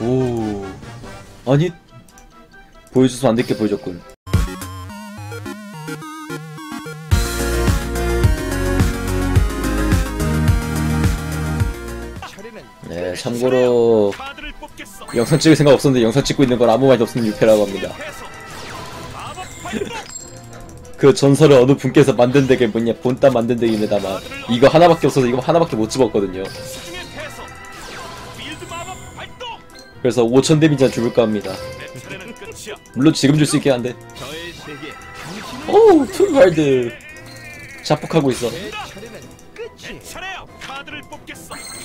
오 아니 보여줘서 안 될게 보여줬군 네 참고로. 영상 찍을 생각 없었는데 영상 찍고 있는 건 아무 말도 없는 유패라고 합니다. 그 전설을 어느 분께서 만든 덱에 뭐냐 본따 만든 덱입니다만 이거 하나밖에 없어서 이거 하나밖에 못 집었거든요 그래서 5천 데미지나 죽을까 합니다. 물론 지금 줄 수 있긴 한데. 오우 툴발드 자폭하고 있어.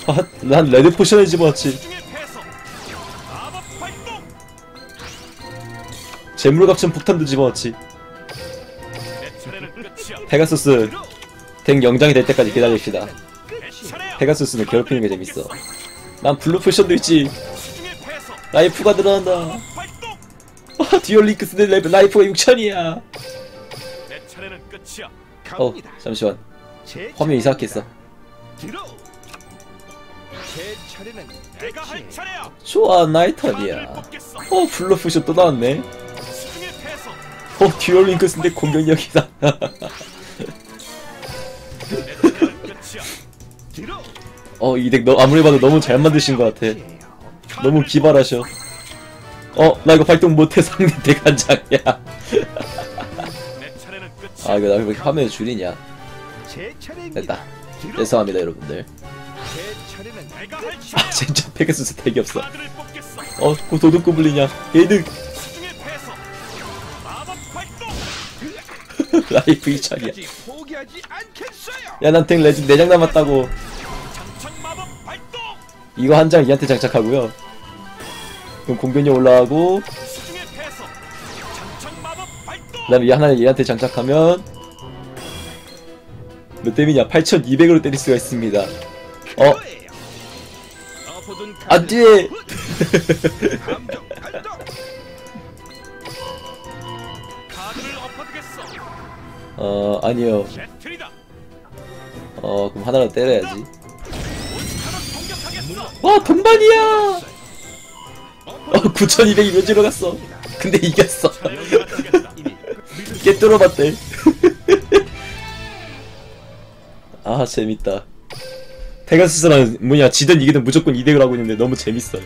아, 난 레드 포션을 발동. 재물 값은 폭탄도 끝이야. 페가수스 덱 영장이 될 때까지 기다립시다 내 차례야. 페가수스는 괴롭히는 게 재밌어 난 블루 포션도 있지. 라이프가 늘어난다. 아, 듀얼 링크 스 내 레벨 라이프가 6천이야 내 차례는 끝이야. 어 잠시만 화면 이상하게 했어 들어. 제 차례는 내가 할 차례야. 좋아 나의 턴이야. 어 포션 또 나왔네. 어 듀얼 링크스인데 공격력이다 내 차례는 끝이야. 들어. 어이덱너 아무리 봐도 너무 잘 만드신 것 같아 너무 기발하셔 어 나 이거 발동 못해 상대 덱한 장이야 내 차례는 끝이야. 아 이거 나왜 이렇게 화면에 줄이냐. 됐다. 죄송합니다 여러분들 아. 진짜 페가수스 덱이 없어. 어 고- 도둑. 마법 발동. 라이프 2천이야 끝까지 포기하지 않겠어요. 야난 덱 레진 4장 남았다고. 이거 한장 얘한테 장착하고요 그럼 공격력 올라가고. 그 다음에 이 하나를 얘한테 장착하면 몇 데미냐 8200으로 때릴 수가 있습니다 어. 안돼. 어 아니요. 어 그럼 하나로 때려야지. 와 동반이야 어 9200이 묘지로 갔어? 근데 이겼어. 깨 뚫어봤대. 아 재밌다. 페가수스랑 뭐냐 지든 이기든 무조건 2덱을 하고 있는데 너무 재밌어요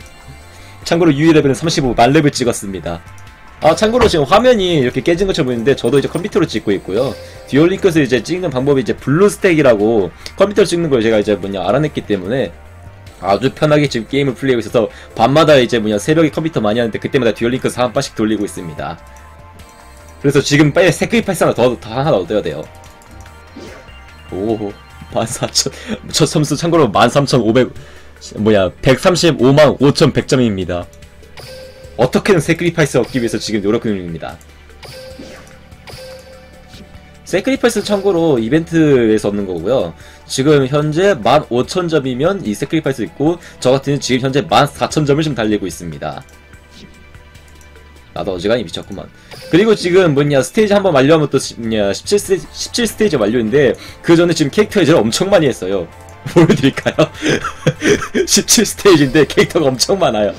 참고로 유이 레벨은 35 만렙을 찍었습니다. 아 참고로 지금 화면이 이렇게 깨진 것처럼 보이는데 저도 이제 컴퓨터로 찍고 있고요. 듀얼링크스 이제 찍는 방법이 이제 블루스택이라고 컴퓨터로 찍는 걸 제가 이제 뭐냐 알아냈기 때문에 아주 편하게 지금 게임을 플레이하고 있어서 밤마다 이제 뭐냐 새벽에 컴퓨터 많이 하는데 그때마다 듀얼링크스 한 번씩 돌리고 있습니다. 그래서 지금 빨리 세크리파이스 하나 더, 더 하나 얻어야 돼요. 오 14,000 저 점수 참고로 13,500 뭐야 135만 5,100점입니다. 어떻게든 세크리파이스 얻기 위해서 지금 노력 중입니다. 세크리파이스 참고로 이벤트에서 얻는 거고요 지금 현재 15,000점이면 이 세크리파이스 있고 저 같은 지금 현재 14,000점을 지금 달리고 있습니다. 나도 어지간히 미쳤구만. 그리고 지금 뭐냐 스테이지 한번 완료하면 또 시- 뭐냐 17 스테이지, 17 스테이지 완료인데 그 전에 지금 캐릭터 해제를 엄청 많이 했어요. 보여드릴까요? 17 스테이지인데 캐릭터가 엄청 많아요.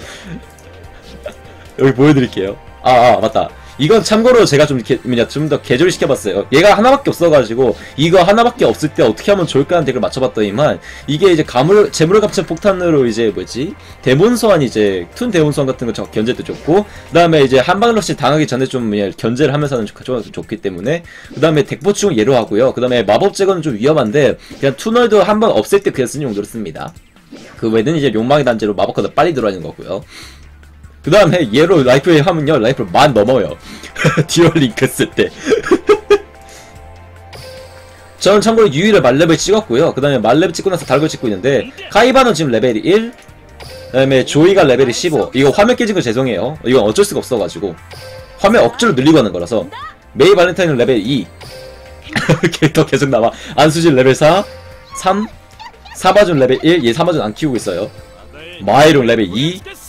여기 보여드릴게요. 아, 아 맞다 이건 참고로 제가 좀 이렇게 뭐냐 좀 더 개조를 시켜봤어요. 얘가 하나밖에 없어가지고 이거 하나밖에 없을 때 어떻게 하면 좋을까 하는 덱을 맞춰봤더니만 이게 이제 가물 재물을 갚친 폭탄으로 이제 뭐지? 데몬 소환 이제 툰 데몬 소환 같은 거 저- 견제도 좋고 그 다음에 이제 한방 러시 당하기 전에 좀 견제를 하면서는 좋- 좋- 좋기 때문에 그 다음에 덱 보 충은 예로 하고요. 그 다음에 마법 제거는 좀 위험한데 그냥 투널도 한 번 없앨 때 그냥 쓰는 용도로 씁니다. 그 외에는 이제 욕망의 단지로 마법 카드 빨리 들어가는 거고요 그 다음에 얘로 라이프에 하면요 라이프 만 넘어요. 듀얼 링크 쓸 때. 저는 참고로 유이를 만렙을 찍었고요. 그 다음에 만렙 찍고 나서 달고 찍고 있는데 카이바는 지금 레벨이 1 그다음에 조이가 레벨이 15 이거 화면 깨진 거 죄송해요. 이건 어쩔 수가 없어가지고. 화면 억지로 늘리고 하는 거라서. 메이 발렌타인은 레벨 2 캐릭터 계속 나와. 안수진 레벨 4 3 사바준 레벨 1 얘 사바준 안 키우고 있어요. 마이롱 레벨 2 됐어.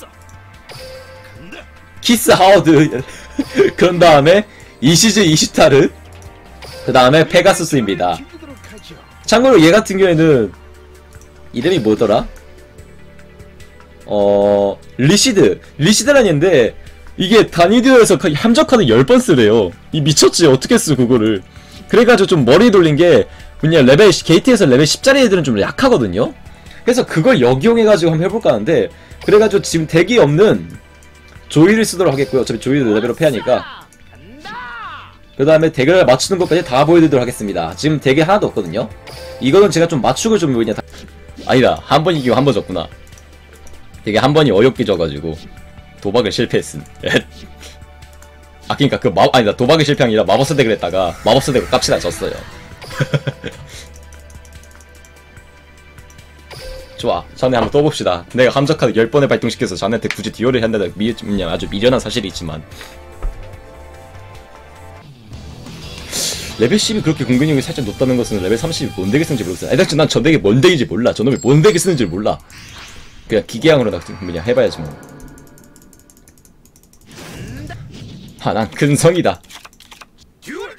키스 하워드 그런 다음에 이시즈 이시타르 그 다음에 페가수스입니다. 참고로 얘 같은 경우에는 이름이 뭐더라? 어 리시드 리시드라는 얘인데 이게 그 함정카드 10번 쓰래요 이 미쳤지 어떻게 쓰 그거를 그래가지고 좀 머리 돌린 게 뭐냐 레벨 게이트에서 레벨 10짜리 애들은 좀 약하거든요 그래서 그걸 역이용해가지고 한번 해볼까 하는데 그래가지고 지금 덱이 없는 조이를 쓰도록 하겠고요. 어차피 조이도 레벨업 해야 하니까. 그 다음에 덱을 맞추는 것까지 다 보여드리도록 하겠습니다. 지금 덱이 하나도 없거든요. 이거는 제가 좀 맞추고 좀 뭐냐. 다... 아니다. 한 번 이기고 한 번 졌구나. 되게 한 번이 어렵게 져가지고 도박을 실패했음. 아 그니까 그 마, 아니다. 도박이 실패 아니라 마법사 덱을 했다가 마법사 덱을 깝치다 졌어요 좋아 자네 한번 떠봅시다. 내가 함정카드 10번을 발동시켜서 자네한테 굳이 듀얼을 한다는 미, 냐 아주 미련한 사실이 있지만. 레벨 10이 그렇게 공격력이 살짝 높다는 것은 레벨 30이 뭔 덱을 쓰는지 모르겠어. 아니 난저 덱이 뭔 덱인지 몰라. 저놈이 뭔 덱을 쓰는지 몰라. 그냥 기계양으로 나 그냥 해봐야지 뭐. 아, 난 근성이다. 듀얼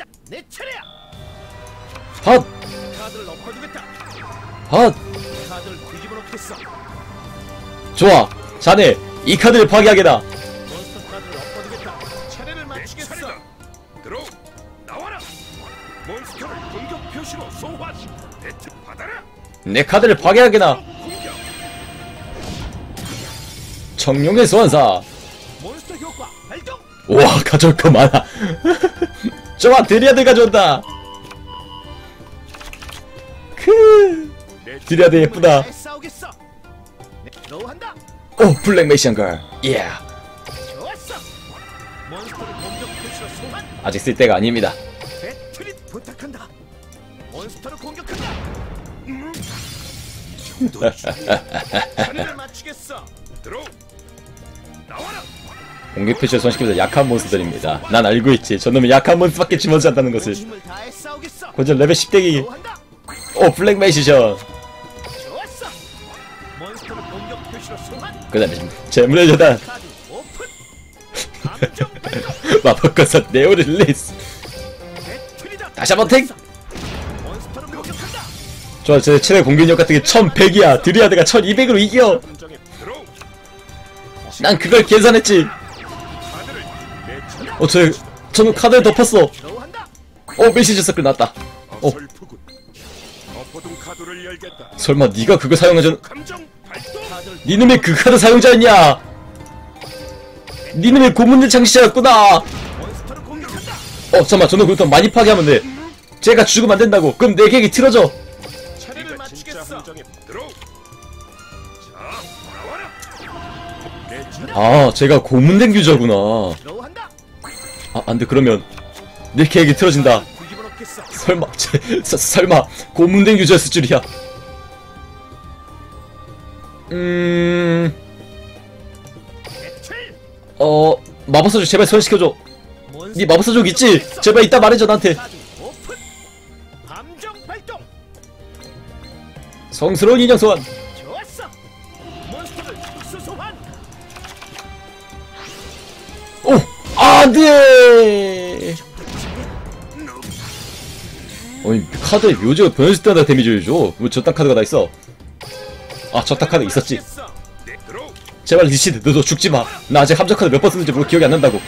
좋아! 자네, 이 카드를 파괴하게다! 받아라 내 카드를 파괴하게나! 청룡의 소환사! 우와, 가져올 거 많아! 좋아, 드리아드 가져온다! 크 드리아드 예쁘다. 오, 블랙 메시안 걸. 예. 아직 쓸 때가 아닙니다. 공격 표시를 손시키면서 약한 몬스터들입니다. 난 알고 있지. 저놈은 약한 몬스터밖에 쥐어지 않다는 것을. 고전 레벨 10대기. 로우한다. 오, 블랙 메시션. 그 다음에 재물의 저단. 카드 오픈. 감정 발동. 마법과사 네오를 릴리스. 배틀이다. 다시 한번 탱! 좋아, 제 최대 공격력 같은 게 1100이야. 드리아드가 1200으로 이겨. 난 그걸 계산했지. 카드를 내 차례 어, 저, 저는 카드를 덮었어. 어, 메시지 서클 났다. 어. 설마 네가 그거 사용하전, 니놈의 그 카드 사용자였냐? 니놈의 고문의 창시자였구나. 어, 잠깐만, 저는 그렇다면 많이 파괴하면 돼. 제가 죽으면 안 된다고. 그럼 내 계획이 틀어져. 차례 아, 제가 고문된 유저구나. 로우한다. 아, 안 돼. 그러면 내 계획이 틀어진다. 설마, 제, 서, 설마 고문된 유저였을 줄이야. 음. 어, 마법사족 제발 소환시켜줘. 네 마법사족 있지? 제발 이따 말해줘 나한테. 성스러운 인형 소환. 오, 안 돼. 어이 카드에 묘지가 변했을 때마다 데미지를 줘. 뭐 저딴 카드가 다 있어. 아 저딴 카드 있었지. 제발 리시드 너도 죽지 마. 나 아직 함정 카드 몇 번 썼는지 모르고 기억이 안 난다고.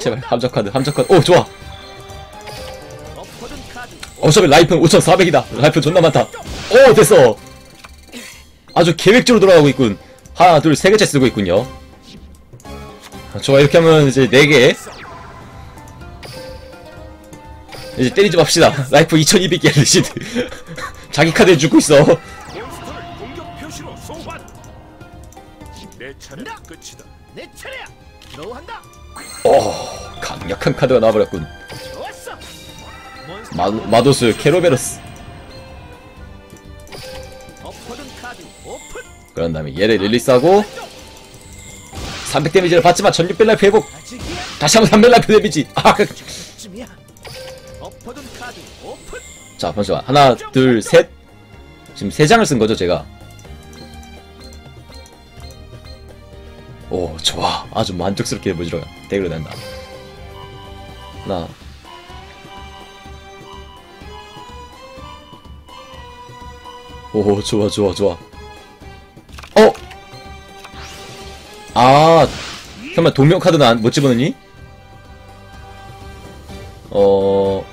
제발. 함정 카드 함정 카드. 오 좋아. 어차피 라이프는 5,400이다. 라이프 존나 많다. 오 됐어. 아주 계획적으로 돌아가고 있군. 하나 둘 세 개째 쓰고 있군요. 아, 좋아 이렇게 하면 이제 네 개. 이제 때리지 맙시다. 라이프 2200개 리시드. 자기 카드에 죽고 있어. 오 강력한 카드가 나와버렸군. 마, 마도스 캐로베러스. 그런 다음에 얘를 릴리스하고 300 데미지를 받지만 전력 벨라이프 회복. 아직이야. 다시 한번 300 라이프 데미지. 아, 자, 잠시만. 하나, 둘, 셋. 지금 세 장을 쓴 거죠, 제가. 오, 좋아. 아주 만족스럽게 무지러 덱으로 된다. 하나. 오 좋아 좋아 좋아 어? 아 설마 동명 카드는 안, 못 집어넣니? 어...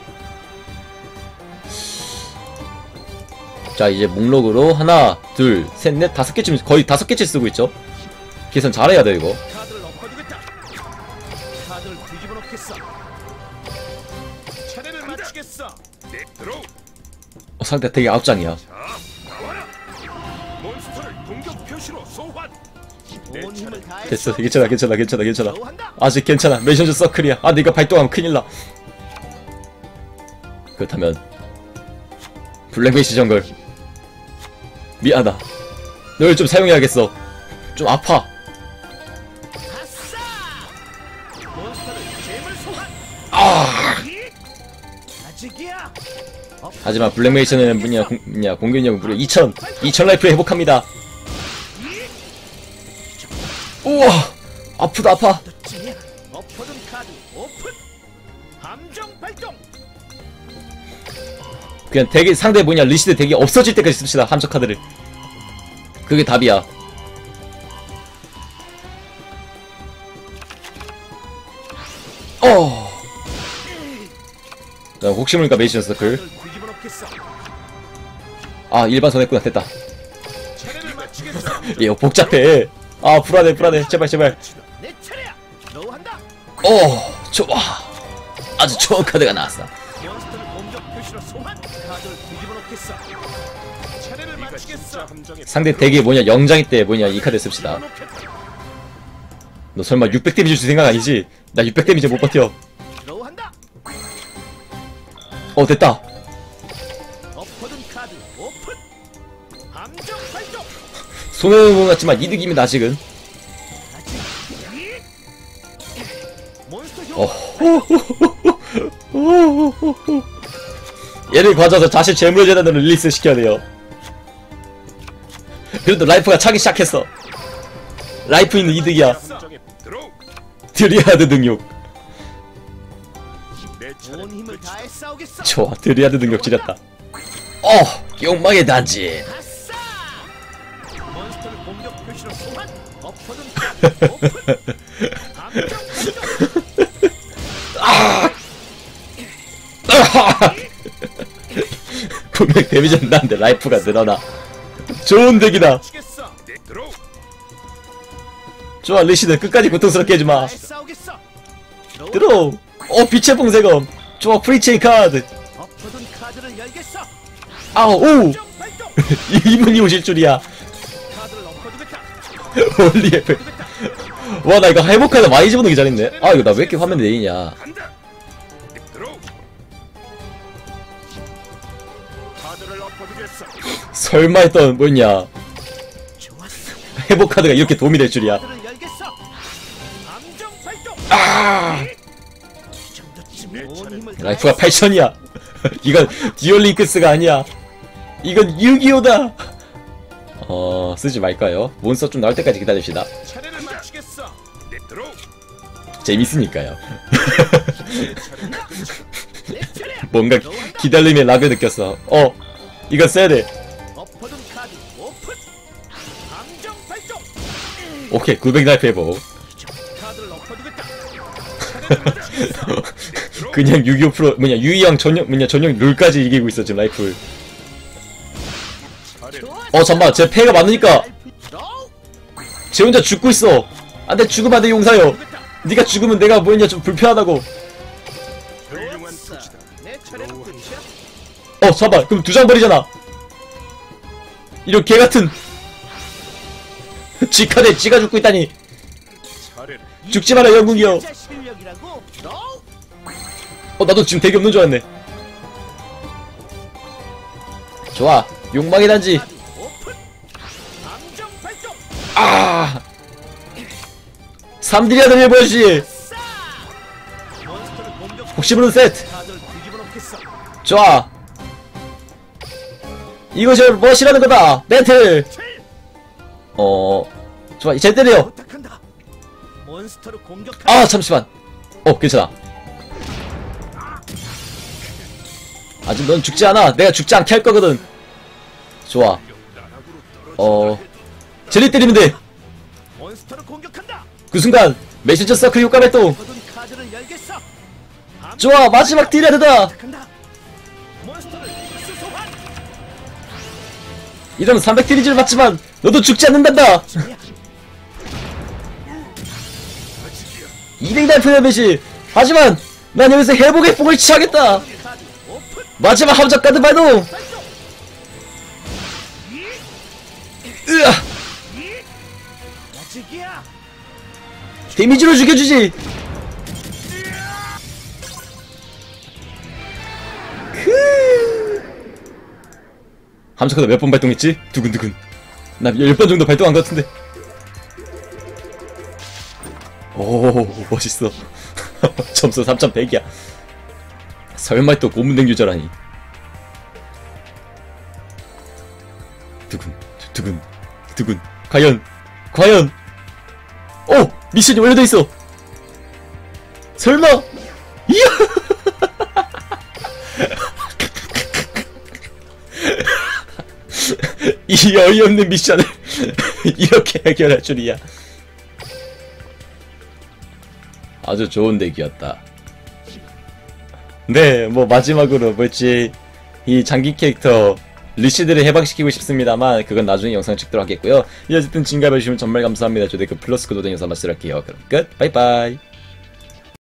자 이제 목록으로 하나 둘 셋 넷 다섯 개쯤 거의 다섯 개째 쓰고 있죠. 계산 잘해야 돼 이거. 어, 상대 되게. 다해서 됐어 괜찮아 괜찮아 괜찮아 괜찮아. 아직 괜찮아. 메이션즈 서클이야. 아 내가 발동하면 큰일나. 그렇다면 블랙메이시 정글 미안하다. 널 좀 사용해야겠어. 좀 아파. 아. 하지만 블랙메이션은 뭐냐, 공, 뭐냐 공격력은 무려 2000 2000 라이프 회복합니다. 우와! 아프다 아파 그냥 되게 상대 뭐냐 리시드 되게 없어질 때까지 씁시다 함정 카드를 그게 답이야 어. 자, 혹시 모르니까 메이션 서클. 아 일반 손했구나 됐다 차례를 마치겠어. 얘 복잡해 아 불안해 불안해 제발 제발. 어 좋아 아주 좋은 카드가 나왔어 상대 덱이 뭐냐 영장이 때 뭐냐 이 카드 씁시다 너 설마 600 데미지 줄 생각 아니지? 나 600 데미지 못 버텨. 어 됐다 것 같지만 이득이면 아직은. 얘를 가져서 자신 재물의 재단으로 릴리스 시켜야 돼요 그래도 라이프가 차기 시작했어 라이프 있는 이득이야. 드리아드 능력. 좋아 드리아드 능력 지렸다 어 욕망의 단지 공격 발동. 분명 데미지는 나는데 라이프가 늘어나 좋은 덱이다 들어. 좋아 리시는 끝까지 고통스럽게 해주마 다해 싸우겠어. 들어 어 빛의 봉쇄검 좋아 프리체인 카드. 아오 오. 이분이 오실 줄이야 카드를 엎어두겠다. 올리 애플 두겠다. 와나 이거 회복하다 많이 집어넣기 잘했네 아 이거 나 왜 이렇게 화면 내리냐 설마 했던 뭐냐. 회복 카드가 이렇게 도움이 될 줄이야. 아 라이프가 다해 8000이야 이건 듀얼링크스가 아니야 이건 625다 어 쓰지 말까요 몬스터 좀 나올 때까지 기다립시다. 재밌으니까요. 뭔가 기다림의 락을 느꼈어 어 이거 써야 돼 오케이 900 라이프 회복 카드를 엎어두겠다. 차례를 마치겠어. 그냥 625% 뭐냐 유이형 전용 뭐냐 전용 룰까지 이기고 있어 지금 차례. 어 잠깐만 제 패가 많으니까 노. 제 혼자 죽고 있어 안돼 죽으면 안돼 용사요 네가 죽으면 내가 뭐냐 좀 불편하다고. 어 잠깐만 그럼 두 장 버리잖아 이런 개같은 지카대 지가 죽고 있다니. 죽지 마라. 노. 어 나도 지금 되게 없는 줄 알았네 좋아 욕망의 단지. 아 3딜이아들 보여주지 싸. 몬스터를 공격. 혹시 모르는 세트. 좋아 이것이 무엇이라는 거다 배틀 칠. 어 좋아 잘 때려. 아 잠시만 어 괜찮아 아직 넌 죽지 않아 내가 죽지 않게 할 거거든 좋아. 어, 젤리 때리면 돼. 몬스터를 공격한다. 그 순간 메시저 서클 효과 발동. 좋아, 마지막 특수 소환. 이러면 300 디리즈를 받지만 너도 죽지 않는단다. 200 달프의 메시. 하지만 난 여기서 회복의 폭을 취하겠다. 마지막 함정 카드 발동. 으아. 데미지로 죽여주지. 크. 함정 카드 몇 번 발동했지? 두근두근. 나 10번 정도 발동한 것 같은데. 오, 멋있어. 점수 3100이야. 설마 또 고문된 유저라니. 두근, 두근, 두근. 과연, 과연. 오! 미션이 완료돼 있어! 설마! 이야! 이 어이없는 미션을 이렇게 해결할 줄이야. 아주 좋은 덱이었다. 네, 뭐 마지막으로 뭐지 이 장기 캐릭터 리시드를 해방시키고 싶습니다만 그건 나중에 영상 찍도록 하겠고요. 이 어쨌든 진가해주시면 정말 감사합니다. 저희 그 플러스 구독된 영상 마치도록 할게요. 그럼 끝. 바이바이.